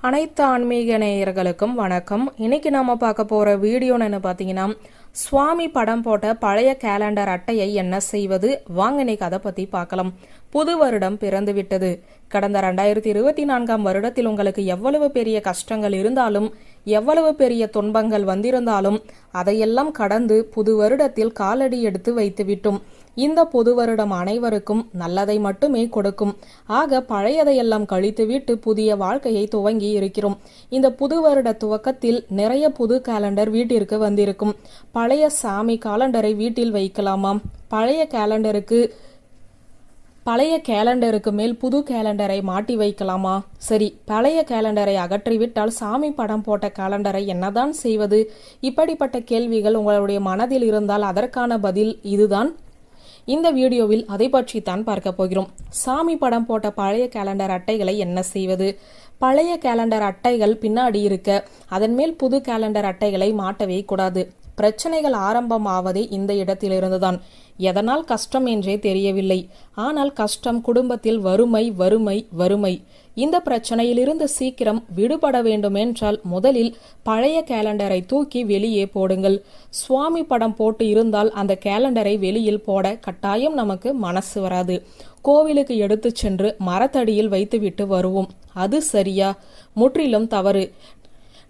அனைத்து ஆன்மீக நேயர்களுக்கும் வணக்கம். இன்னைக்கு நாம பார்க்க போற வீடியோன்னு பார்த்தீங்கன்னா சுவாமி படம் போட்ட பழைய கேலண்டர் அட்டையை என்ன செய்வது? வாங்க கதை பற்றி பத்தி பார்க்கலாம். புது வருடம் பிறந்து விட்டது கடந்த ரெண்டாயிரத்தி இருபத்தி நான்காம் வருடத்தில் உங்களுக்கு எவ்வளவு பெரிய கஷ்டங்கள் இருந்தாலும் எவ்வளவு பெரிய துன்பங்கள் வந்திருந்தாலும் அதையெல்லாம் கடந்து புது வருடத்தில் காலடி எடுத்து வைத்துவிட்டோம் இந்த புது வருடம் அனைவருக்கும் நல்லதை மட்டுமே கொடுக்கும். ஆக பழையதையெல்லாம் கழித்துவிட்டு புதிய வாழ்க்கையை துவங்கி இருக்கிறோம். இந்த புது வருட துவக்கத்தில் நிறைய புது கேலண்டர் வீட்டிற்கு வந்திருக்கும். பழைய சாமி காலண்டரை வீட்டில் வைக்கலாமாம்? பழைய கேலண்டருக்கு பழைய கேலண்டருக்கு மேல் புது கேலண்டரை மாட்டி வைக்கலாமா? சரி பழைய கேலண்டரை அகற்றிவிட்டால் சாமி படம் போட்ட கேலண்டரை என்னதான் செய்வது? இப்படிப்பட்ட கேள்விகள் உங்களுடைய மனதில் இருந்தால் அதற்கான பதில் இதுதான். இந்த வீடியோவில் அதை பற்றி தான் பார்க்க போகிறோம். சாமி படம் போட்ட பழைய கேலண்டர் அட்டைகளை என்ன செய்வது? பழைய கேலண்டர் அட்டைகள் பின்னாடி இருக்க அதன் மேல் புது கேலண்டர் அட்டைகளை மாட்டவே கூடாது. பிரச்சனைகள் ஆரம்பமாவதே இந்த இடத்திலிருந்துதான். எதனால் கஷ்டம் என்றே தெரியவில்லை. ஆனால் கஷ்டம் குடும்பத்தில் வறுமை வறுமை வறுமை. இந்த பிரச்சனையிலிருந்து சீக்கிரம் விடுபட வேண்டுமென்றால் முதலில் பழைய கேலண்டரை தூக்கி வெளியே போடுங்கள். சுவாமி படம் போட்டு இருந்தால் அந்த கேலண்டரை வெளியில் போட கட்டாயம் நமக்கு மனசு வராது. கோவிலுக்கு எடுத்துச் சென்று மரத்தடியில் வைத்துவிட்டு வருவோம். அது சரியா? முற்றிலும் தவறு.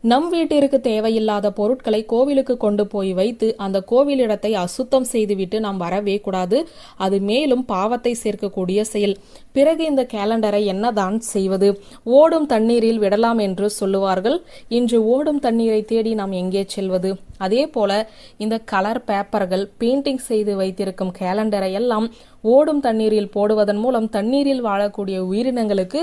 நம் வீட்டிற்கு தேவையில்லாத பொருட்களை கோவிலுக்கு கொண்டு போய் வைத்து அந்த கோவிலிடத்தை அசுத்தம் செய்துவிட்டு நாம் வரவே கூடாது. அது மேலும் பாவத்தை சேர்க்கக்கூடிய செயல். பிறகு இந்த கேலண்டரை என்னதான் செய்வது? ஓடும் தண்ணீரில் விடலாம் என்று சொல்லுவார்கள். இன்று ஓடும் தண்ணீரை தேடி நாம் எங்கே செல்வது? அதே போல இந்த கலர் பேப்பர்கள் பெயிண்டிங் செய்து வைத்திருக்கும் கேலண்டரை எல்லாம் ஓடும் தண்ணீரில் போடுவதன் மூலம் தண்ணீரில் வாழக்கூடிய உயிரினங்களுக்கு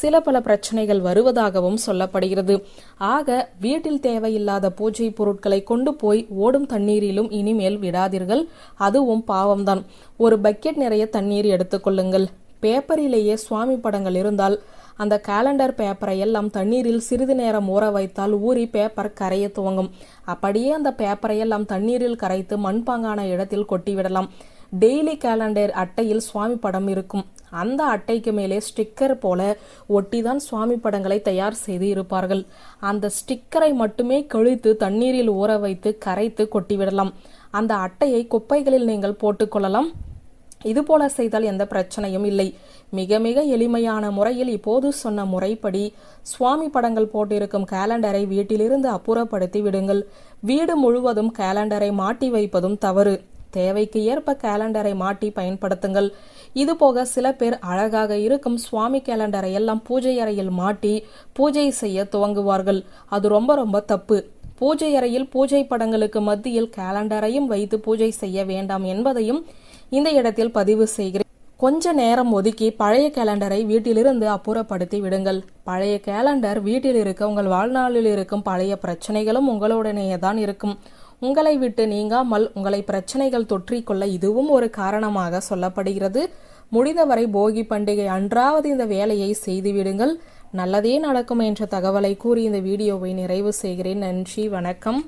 சில பல பிரச்சனைகள் வருவதாகவும் சொல்லப்படுகிறது. ஆக வீட்டில் தேவையில்லாத பூஜை பொருட்களை கொண்டு போய் ஓடும் தண்ணீரிலும் இனிமேல் விடாதீர்கள். அதுவும் பாவம்தான். ஒரு பக்கெட் நிறைய தண்ணீர் எடுத்துக்கொள்ளுங்கள் பேப்பரிலேயே சுவாமி படங்கள் இருந்தால் அந்த கேலண்டர் பேப்பரை எல்லாம் தண்ணீரில் சிறிது நேரம் ஊற வைத்தால் ஊறி பேப்பர் கரைய துவங்கும். அப்படியே அந்த பேப்பரை எல்லாம் தண்ணீரில் கரைத்து மண்பாங்கான இடத்தில் கொட்டிவிடலாம். டெய்லி கேலண்டர் அட்டையில் சுவாமி படம் இருக்கும். அந்த அட்டைக்கு மேலே ஸ்டிக்கர் போல ஒட்டிதான் சுவாமி படங்களை தயார் செய்து இருப்பார்கள். அந்த ஸ்டிக்கரை மட்டுமே கழித்து தண்ணீரில் ஊற வைத்து கரைத்து கொட்டிவிடலாம். அந்த அட்டையை குப்பைகளில் நீங்கள் போட்டுக்கொள்ளலாம் இது போல செய்தால் எந்த பிரச்சனையும் இல்லை. மிக மிக எளிமையான முறையில் இப்போது சொன்ன முறைப்படி சுவாமி படங்கள் போட்டிருக்கும் கேலண்டரை வீட்டிலிருந்து அப்புறப்படுத்தி விடுங்கள். வீடு முழுவதும் கேலண்டரை மாட்டி வைப்பதும் தவறு. தேவைக்கு ஏற்ப கேலண்டரை மாட்டி பயன்படுத்துங்கள். இது போக சில பேர் அழகாக இருக்கும் சுவாமி கேலண்டரை எல்லாம் பூஜை அறையில் மாட்டி பூஜை செய்ய துவங்குவார்கள். அது ரொம்ப ரொம்ப தப்பு. பூஜை அறையில் பூஜை படங்களுக்கு மத்தியில் கேலண்டரையும் வைத்து பூஜை செய்ய வேண்டாம் என்பதையும் இந்த இடத்தில் பதிவு செய்கிறேன். கொஞ்ச நேரம் ஒதுக்கி பழைய கேலண்டரை வீட்டிலிருந்து அப்புறப்படுத்தி விடுங்கள். பழைய கேலண்டர் வீட்டில் இருக்க உங்கள் வாழ்நாளில் இருக்கும் பழைய பிரச்சனைகளும் உங்களுடனேயே தான் இருக்கும். உங்களை விட்டு நீங்காமல் உங்களை பிரச்சனைகள் தொற்றிக்கொள்ள இதுவும் ஒரு காரணமாக சொல்லப்படுகிறது. முடிந்தவரை போகி பண்டிகை அன்றாவது இந்த வேலையை செய்துவிடுங்கள் நல்லதே நடக்கும் என்ற தகவலை கூறி இந்த வீடியோவை நிறைவு செய்கிறேன். நன்றி வணக்கம்.